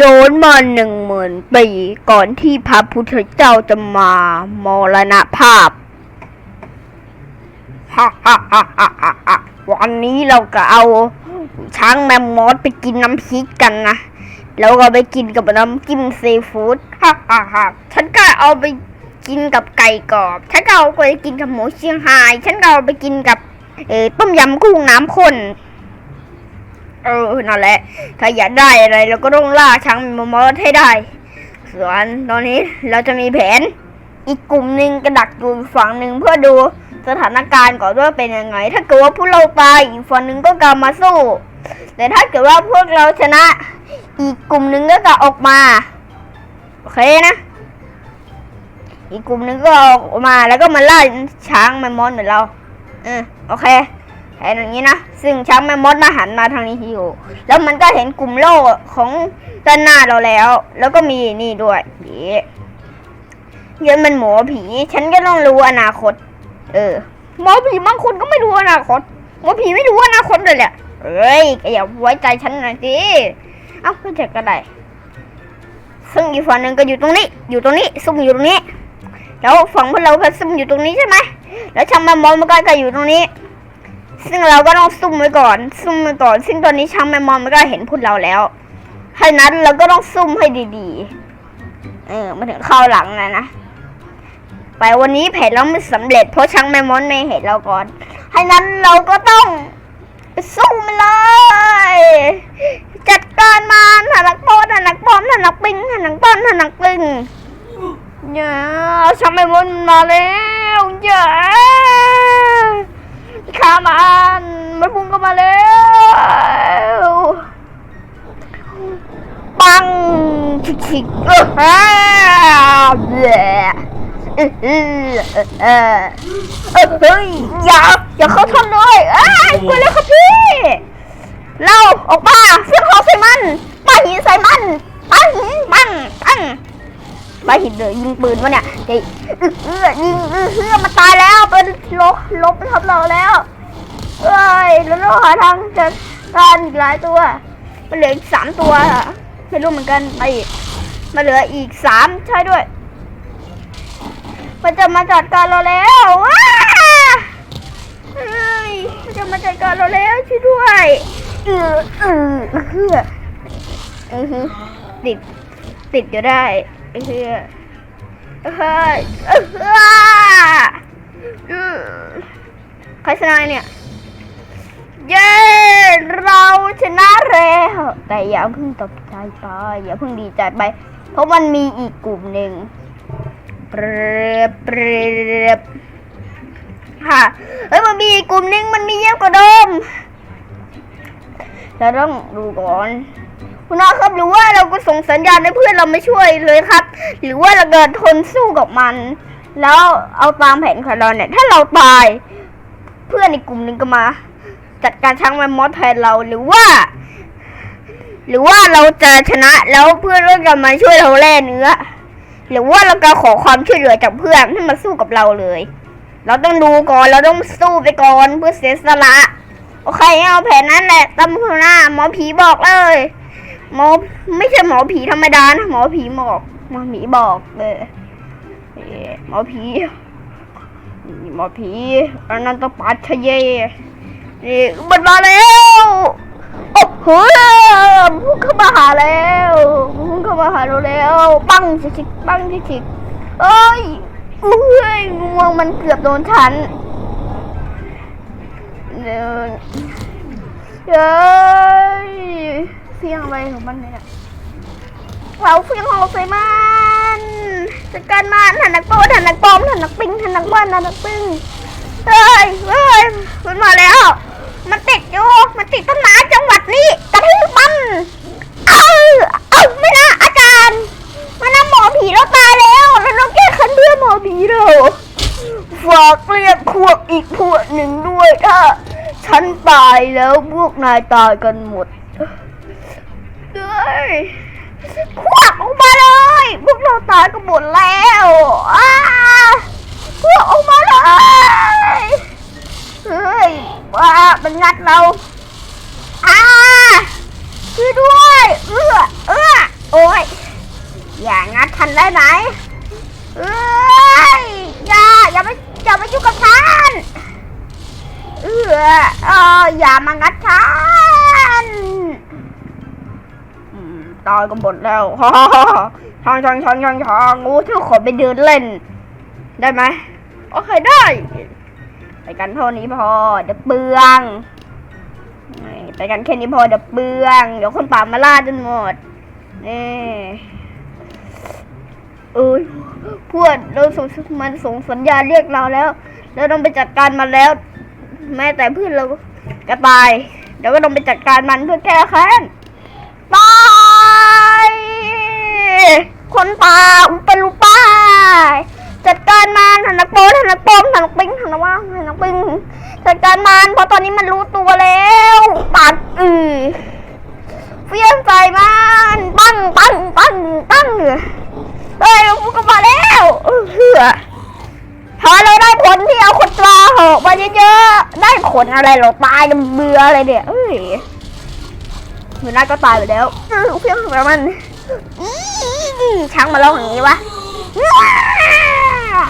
ย้อนมาหนึ่งหมื่นปีก่อนที่พระพุทธเจ้าจะมามรณภาพฮ่าฮ่าฮ่าฮ่าฮ่าวันนี้เราก็เอาช้างแมมมอสไปกินน้ำพริกกันนะแล้วก็ไปกินกับน้ำจิ้มซีฟู้ดฮ่าฮ่าฮ่าฉันก็เอาไปกินกับไก่กรอบ ฉันก็เอาไปกินกับหมูเชียงไฮ้ฉันก็เอาไปกินกับเออต้มยำกุ้งน้ำข้น เออนั่นแหละ ถ้าอยากได้อะไรเราก็ต้องล่าช้างมมมอสให้ได้ ส่วนตอนนี้เราจะมีแผน อีกกลุ่มหนึ่งกระดักอยู่ฝั่งหนึ่งเพื่อดูสถานการณ์ก่อนว่าเป็นยังไง ถ้าเกิดว่าพวกเราตายอีกฝั่งหนึ่งก็กลับมาสู้ แต่ถ้าเกิดว่าพวกเราชนะ อีกกลุ่มหนึ่งก็จะออกมาโอเคนะ อีกกลุ่มหนึ่งก็ออกมาแล้วก็มาล่าช้างแมมมอสเหมือนเราเออโอเค แผนอย่างนี้นะ ซึ่งช้างแมมมอสมาหันมาทางนี้อยู่ แล้วมันก็เห็นกลุ่มโล่ของด้านหน้าเราแล้ว แล้วก็มีนี่ด้วยนี่เยอะมันหมอผี ฉันก็ต้องรู้อนาคต เออ หมอผีบางคนก็ไม่รู้อนาคต หมอผีไม่รู้อนาคตเลยแหละเอ้ยอย่าไว้ใจฉันหน่อยสิ เอ้าไม่เจ็ก็ได้ ซึ่งอีกฝั่งหนึ่งก็อยู่ตรงนี้ อยู่ตรงนี้ซุ่มอยู่ตรงนี้ แล้วฝั่งพวกเราก็ซุ่มอยู่ตรงนี้ใช่ไหม แล้วช่างแมมมอสมันก็อยู่ตรงนี้ ซึ่งเราก็ต้องซุ่มไว้ก่อน ซุ่มไว้ก่อน ซึ่งตอนนี้ช่างแมมมอสมันก็เห็นพวกเราแล้วให้นั้นเราก็ต้องซุ่มให้ดีๆ เออมาถึงเข้าวหลังนะนะ ไปวันนี้แผนเราไม่สำเร็จเพราะช่างแมมมอสไม่เห็นเราก่อนให้นั้นเราก็ต้องสู้มันเลย จัดการมันหันหลักโป้หันหลักป้อมหันหลักปิงหันหลักป้อนหันหลักปิงเนี่ยช่างแมมมอนมาแล้วอย่าข้ามันมันพุ่งเข้ามาแล้วปัง ชิกชิกออฮ่าแหละเฮ้ยอย่าอย่าเข้าทนเลยเอ้ยกลัวเลยครับพี่เราออกมาเสื้อขาวใส่มันปาหินใส่มันปาหินปังปังปาหินเลยยิงปืนวะเนี่ยเฮ้ยเออเอยิงเออเอมันตายแล้วเป็นลบลบไปทับเราแล้วเอ้ยแล้วเราหาทางจัดการอีกหลายตัวมันเหลืออีกสามตัวไม่รู้เหมือนกันไปอีก มาเหลืออีกสามใช่ด้วย มันจะมาจัดการเราแล้วว้าเฮ้ยมันจะมาจัดการเราแล้วช่วยด้วยเออเออเออเออฮึติดติดอยู่ได้เออเฮ้ยเออเออเออใครชนะเนี่ยเย้เราชนะแล้วแต่อย่าเพิ่งตกใจไปอย่าเพิ่งดีใจไป เพราะมันมีอีกกลุ่มหนึ่งเปรเปรค่ะเฮ้ยมันมีอีกกลุ่มหนึ่งมันมีเยอะกว่าเดิมเราต้องดูก่อน คุณน้าครับหรือว่าเราก็ส่งสัญญาณให้เพื่อนเราไม่ช่วยเลยครับ หรือว่าเราเกิดทนสู้กับมัน แล้วเอาตามแผนของเราเนี่ย ถ้าเราตาย เพื่อนอีกกลุ่มหนึ่งก็มา จัดการช้างแมมมอสแทนเราหรือว่า หรือว่าเราจะชนะแล้วเพื่อนก็จะมาช่วยเราแล่เนื้อ หรือว่าเราจะขอความช่วยเหลือจากเพื่อนให้มาสู้กับเราเลย เราต้องดูก่อนเราต้องสู้ไปก่อนเพื่อเสียสละโอเคเอาแผนนั้นแหละตำรวจหน้าหมอผีบอกเลยหมอไม่ใช่หมอผีธรรมดานะหมอผีบอกหมอผีบอกเลยหมอผีหมอผีอันนั้นต้องปัจชเยนี่มันมาแล้ว โอ้โหพุ่งเข้ามาหาแล้วพุ่งเข้ามาหาเราแล้วปังชิชิกปังชิชิกเอ้ยอุ้ยงวงมันเกือบโดนฉันเดินเฮ้ยเสียงอะไรของมันเนี่ยเราเฟียงหอกใส่มันจัดการมันหันนักโป้หันนักปอมหันนักปิงหันนักบ้านหันนักปิงเฮ้ยเฮ้ยมันมาแล้ว มันติดอยู่มันติดต้นไม้จังหวัดนี้กระทืบมันเอ้เอ้าไม่นะอาจารย์มานนะหมอผีเราตายแล้วแล้วเราแก้คันเพื่อหมอผีเราฝากเรียกพวกอีกพวกหนึ่งด้วยถ้าฉันตายแล้วพวกนายตายกันหมดเฮ้ยควักออกมาเลย พวกเราตายกันหมดแล้วอ้าควักออกมาเลย เฮ้ยว้า มันงัดเราอ้าช่วยด้วยเอื้อเอื้ออย่างัดทันได้ไหมเอ้ยอย่าอย่าไปอย่าไปยุ่งกับฉันเออเอออย่ามางัดฉันตายกันหมดแล้วทางทางทางทางทางโอ้เที่ขอไปเดินเล่น ได้ไหมโอเคได้ ไปกันเท่านี้พอเดี๋ยวเปลืองไปกันแค่นี้พอเดี๋ยวเปลือง เดี๋ยวคนป่ามาล่าจนหมดนี่เอ้ยพวดเราส่งมันส่งสัญญาเรียกเราแล้วเราต้องไปจัดการมันแล้ว แม้แต่เพื่อนเราก็ตายเดี๋ยวก็ต้องไปจัดการมันเพื่อแก้แค้นตายคนป่าอุปลุป้าย จัดการมันหันนักโป้หันนักโป้หันนักปิ้งหันนักว่างหันนักปิ้งจัดการมันเพราะตอนนี้มันรู้ตัวแล้วตัดอือเฟี้ยงใส่มันปั้งปั้งปั้งปั้งเฮ้ยพูดกันมาแล้วเหือถ้าเราได้ผลที่เอาขนปลาเหอะมาเยอะๆได้ขนอะไรเราตายกันเบื่ออะไรเนี่ยเอ้ยเหมือนน่าก็ตายไปแล้วเออเฟี้ยงใส่มัน ช้างมาร้องอย่างนี้วะ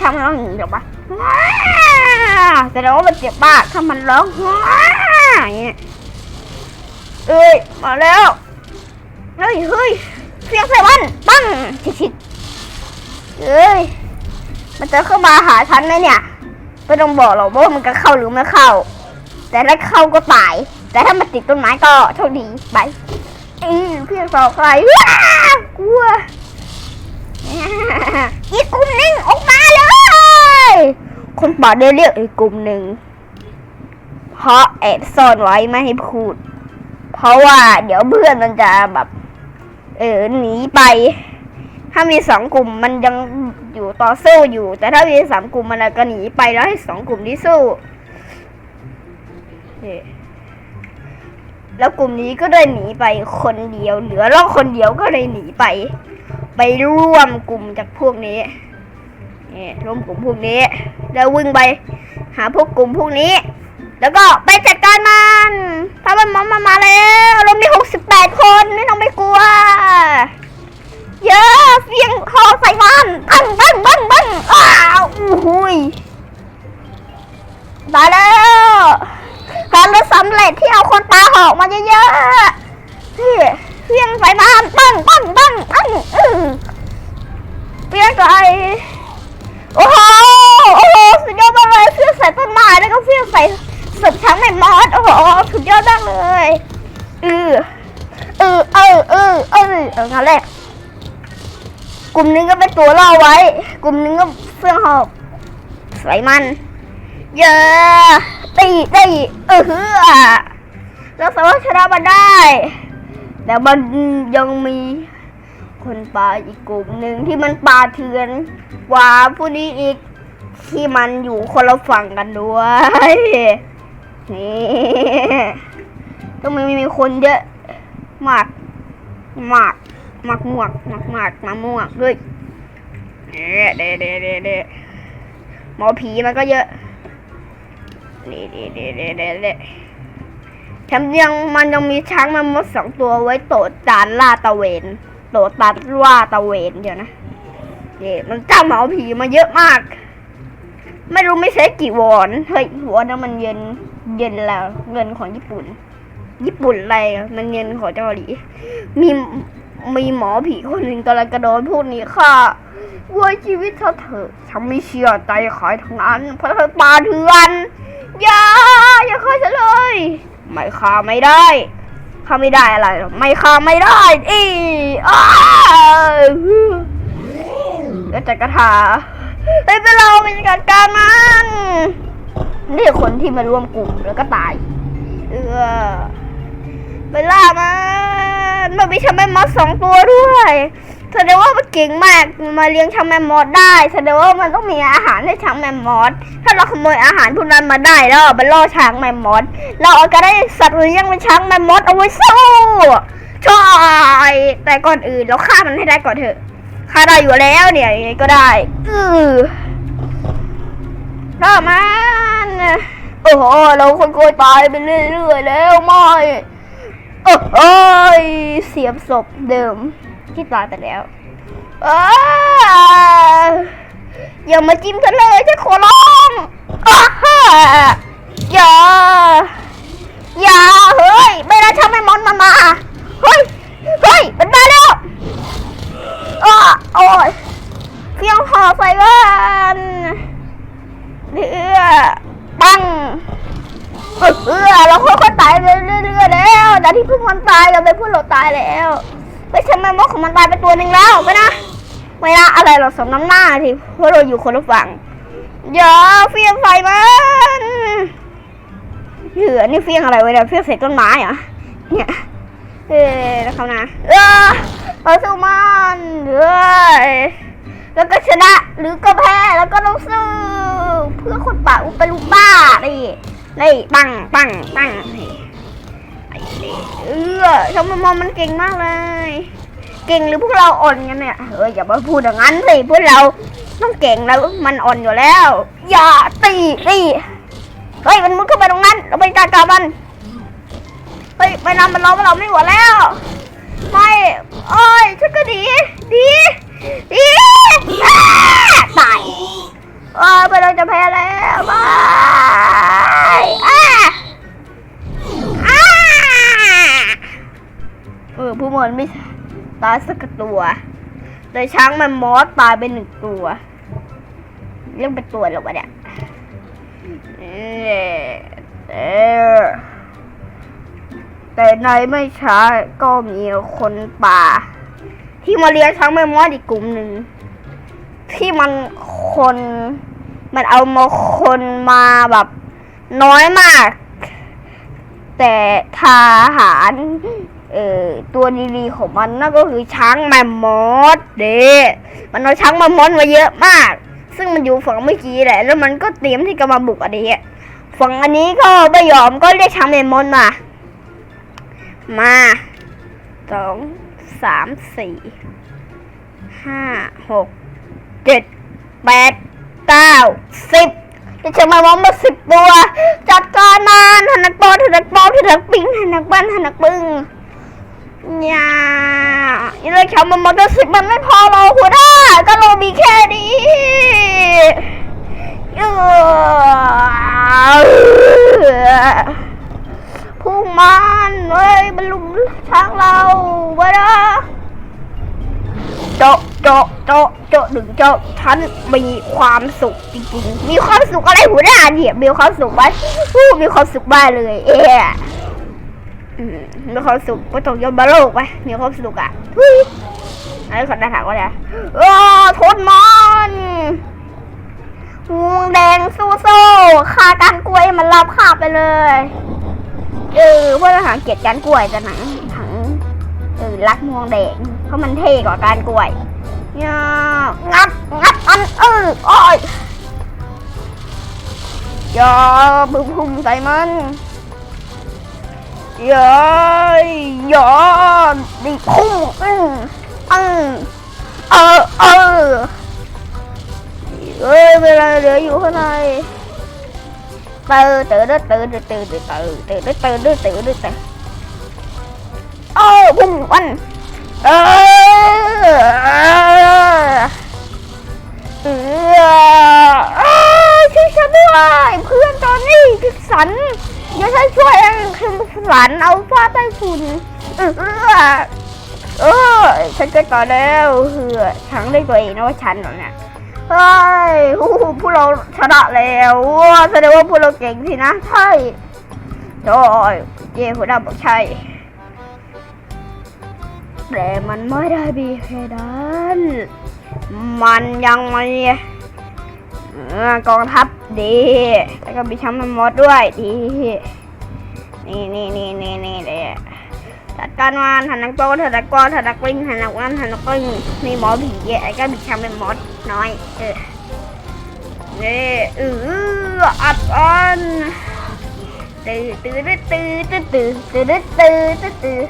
ทำมันร้องอย่างนี้เดี๋ยวปะแสดงว่ามันเจ็บมากถ้ามันร้องอย่างเงี้ยเอ้ยมาแล้วเฮ้ยเฮ้ยเสียงใส่วันปั้งชิดๆเอ้ยมันจะเข้ามาหาฉันไหมเนี่ยไม่ต้องบอกหรอกว่ามันจะเข้าหรือไม่เข้า แต่ถ้าเข้าก็ตาย แต่ถ้ามันติดต้นไม้ก็โชคดีไป เพื่อนสองใครกลัวอีกกลุ่มหนึ่งออกมาเลย คนป่าได้เรียกอีกกลุ่มหนึ่ง เพราะแอบซ่อนไว้ไม่ให้พูด เพราะว่าเดี๋ยวเพื่อนมันจะแบบ เออหนีไป ถ้ามีสองกลุ่มมันยังอยู่ต่อสู้อยู่ แต่ถ้ามีสามกลุ่มมันก็หนีไปแล้วให้สองกลุ่มที่สู้ แล้วกลุ่มนี้ก็ได้หนีไปคนเดียว เหลือแล้วคนเดียวก็เลยหนีไป ไปร่วมกลุ่มจากพวกนี้นี่ร่วมกลุ่มพวกนี้ แล้ววิ่งไป หาพวกกลุ่มพวกนี้ แล้วก็ไปจัดการมันถ้ามันมองมามาแล้วเรามีหกสิบแปดคนไม่ต้องไปกลัว เยอะเสียงคอใส่มันปังปังปังปังอ้าวอู้หุยตายแล้วการเราสำเร็จที่เอา คนตาหอกมาเยอะๆที่เสียงใส่มันปังปังปังปังอื้อเปียกใจโอ้โหโอ้โหสุดยอดมากเลยเฟี้ยงใส่ต้นไม้แล้วก็เฟี้ยงใส่ศพช้างในมอสโอ้โหสุดยอดมากเลยเออเออเออเออเออเอองั้นแหละกลุ่มนึงก็เป็นตัวล่อไว้ กลุ่มนึงก็เฟื่องหอกใส่มัน เยอะตีตีเออเฮือ เราสามารถชนะมันได้ แต่มันยังมีคนป่าอีกกลุ่มหนึ่งที่มันป่าเถื่อนกว่าผู้นี้อีกที่มันอยู่คนละฝั่งกันด้วยนี่ต้องมีมีคนเยอะมากมากมากมวกมากมากมามวกด้วยเด้เดเดเดเดหมอผีมันก็เยอะเดเดเดเดเด แถมยังมันยังมีช้างมันมดสองตัวไว้โตดจานล่าตะเวน โตดตัดล่าตะเวนเดี๋ยวนะเด้มันจ้างหมอผีมาเยอะมาก ไม่รู้ไม่ใช้กี่วอนเฮ้ยวอนนั้นมันเย็นเย็นแล้ว เงินของญี่ปุ่น ญี่ปุ่นอะไรมันเงินของเกาหลีมีมีหมอผีคนหนึ่งกำลังกระโดดพวกนี้ค่ะว่าชีวิตเธอเถอะฉันไม่เชื่อใจขายทั้งนั้นเพราะเธอปาเถื่อนอย่าอย่าฆ่าฉันเลย ไม่ฆ่าไม่ได้ฆ่าไม่ได้อะไรหรอกไม่ฆ่าไม่ได้อีอ้าแล้วจัดกระถาเฮ้ยเป็นเราเป็นจัดการมันนี่คนที่มาร่วมกลุ่มแล้วก็ตาย เออไปล่ามันมันมีช้างแม่มดสองตัวด้วย แสดงว่ามันเก่งมากมาเลี้ยงช้างแม่มดได้แสดงว่ามันต้องมีอาหารให้ช้างแม่มดถ้าเราขโมยอาหารพวกนั้นมาได้แล้วเอาไปล่อช้างแม่มดเราอาก็ได้สัตว์เลี้ยงเป็นช้างแม่มดเอาไว้สู้ใช่แต่ก่อนอื่นเราฆ่ามันให้ได้ก่อนเถอะฆ่าได้อยู่แล้วเนี่ยยังไงก็ได้อือฆ่ามันโอ้โหเราคนโกยตายไปเรื่อยๆแล้วไม่โอ้ยเสียบศพเดิม ที่ตายไปแล้วอย่ามาจิ้มฉันเลยฉันขอร้องอ้าฮ่าอย่า อย่า เฮ้ย ไม่ได้ทำให้มอนมันมา เฮ้ย เฮ้ย มันมาแล้วอ้าโอ้ยเพียงหอใส่บ้านเดือปังเออเราค่อยๆตายไปเรื่อยๆแล้วแต่ที่พิ่งมันตายเราไปพูดเราตายแล้ว ไปใช่ไหมมดของมันตายไปตัวหนึ่งแล้วไปนะไม่นะอะไรเราสมน้ำหน้าทีเพราะเราอยู่คนละฝั่งอย่าเฟี้ยงใส่มันเหยื่อนี่เฟี้ยงอะไรไว้เนี่ยเฟียงใส่ต้นไม้เหรอเนี่ยเออแล้วเขานะเออเราสู้มันเอยแล้วก็ชนะหรือก็แพ้แล้วก็ต้องสู้เพื่อคนป่าอุปลุกบ้านี่นี่ปังปังปังนี่ เออชมมองมันเก่งมากเลย เก่งหรือพวกเราอ่อนกันเนี่ยเอออย่ามาพูดอย่างนั้นสิพวกเราต้องเก่งแล้วมันอ่อนอยู่แล้ว อย่าตีตีเฮ้ยมันมุดเข้าไปตรงนั้นเราไปจัดการมันเฮ้ยไปนำมันเราเราไม่ไหวแล้วไม่โอ้ยฉันก็ดีดีดีตายเออไปเราจะแพ้แล้วบา เออผู้มันไม่ตายสักตัวแต่ช้างมันมอสตายไปหนึ่งตัว เรื่องเป็นตัวหรอวะเนี่ยเออแต่ในไม่ช้าก็มีคนป่า ที่มาเลี้ยงช้างแม่มอสอีกกลุ่มหนึ่ง ที่มันคนมันเอามาคนมาแบบน้อยมาก แต่ทหาร เออตัวดีๆของมันนั่นก็คือช้างแมมมอสเดมันเอาช้างแมมมอสมาเยอะมาก ซึ่งมันอยู่ฝั่งเมื่อกี้แหละ แล้วมันก็เตรียมที่จะมาบุกอันนี้ฝั่งอันนี้ก็ไม่ยอมก็เรียกช้างแมมมอสมา มาสองสามสี่ห้าหกเจ็ดแปดเก้าสิบจะช้างแมมมอสมาสิบตัว จัดการมันหันนักบอลหันนักบอลหันนักปิงหันนักบ้านหันนักปึ้ง อย่าอีเลยเขามันมอเตอร์สิบมันไม่พอเราหัวหน้าก็เรามีแค่นี้เออพุ่งมันเฮ้ยมันลุมช้างเราวะนะโจะโจะโจะโจะหนึ่งโจะฉันมีความสุขจริงๆ มีความสุขอะไรหัวหน้าเนี่ยมีความสุขไหมมีความสุขมากเลย เอ๊ะ มีความสุขก็ต้องยอมบาโลกไปมีความสุขอะทุยอะไรคนได้ถามว่าเนี่ยเออทนมันวงแดงสู้โซ่ฆ่าการกล้วยมันรับฆ่าไปเลย เออพวกทหารเกลียดการกล้วยแต่หนังถังเออรักงวงแดงเพราะมันเท่กว่าการกล้วยเนี่ยงัดงัดอันเออโอ้ยอย่าบึ้มพุ่มใส่มัน ย้ยย้อนดิพุ่งอืมอืมเออเออเอ้ยเวลาเหลืออยู่ข้างในเตอเตอเตอเตอเตอเตอเตอเตอเตอเตอเตอเตอเตอเตอเตอเออพุ่งมันเออเออเออช่วยฉันด้วยเพื่อนตอนนี้พิกสัน เดี๋ยวฉันช่วยเองคือฝันเอาฟ้าใต้ฝุ่นเออเออฉันก็ต่อแล้วเฮือฉันได้ตัวเองนะว่าฉันเหรอเนี่ยเฮ้ยฮู้พวกเราชนะแล้วแสดงว่าพวกเราเก่งสินะใช่โอ้ยเย่หัวหน้าบอกใช่แต่มันไม่ได้มีแค่นั้นมันยังไมีเออ กองทัพดี แล้วก็มีช้างมันมดด้วยดี นี่นี่นี่นี่นี่เลยจัดการมันหันนักโตหันนักกอนหันนักวิ่งหันนักวันหันนักวิ่งมีหมอผีแล้วก็มีช้างเป็นมดน้อย เออนี่เอออัดอันตื่นตื่นตื่นตื่นตื่นตื่นตื่นตื่นตื่นตื่น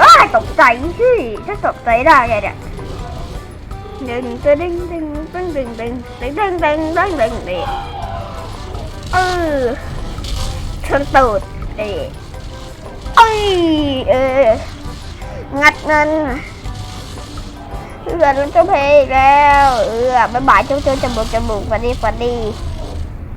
อ้าตกใจสิถ้าตกใจได้ไงเนี่ยดึงดึงดึง ดึงดึงดึงดึงดึงดึงดึงเด็เออชนตูดเด็เอ้ยเออ งัดเงินเอือโดนเจ้าเพลแล้ว เอือบายบายเจ้าเจ้าจมูกจมูกฟันดีฟันดี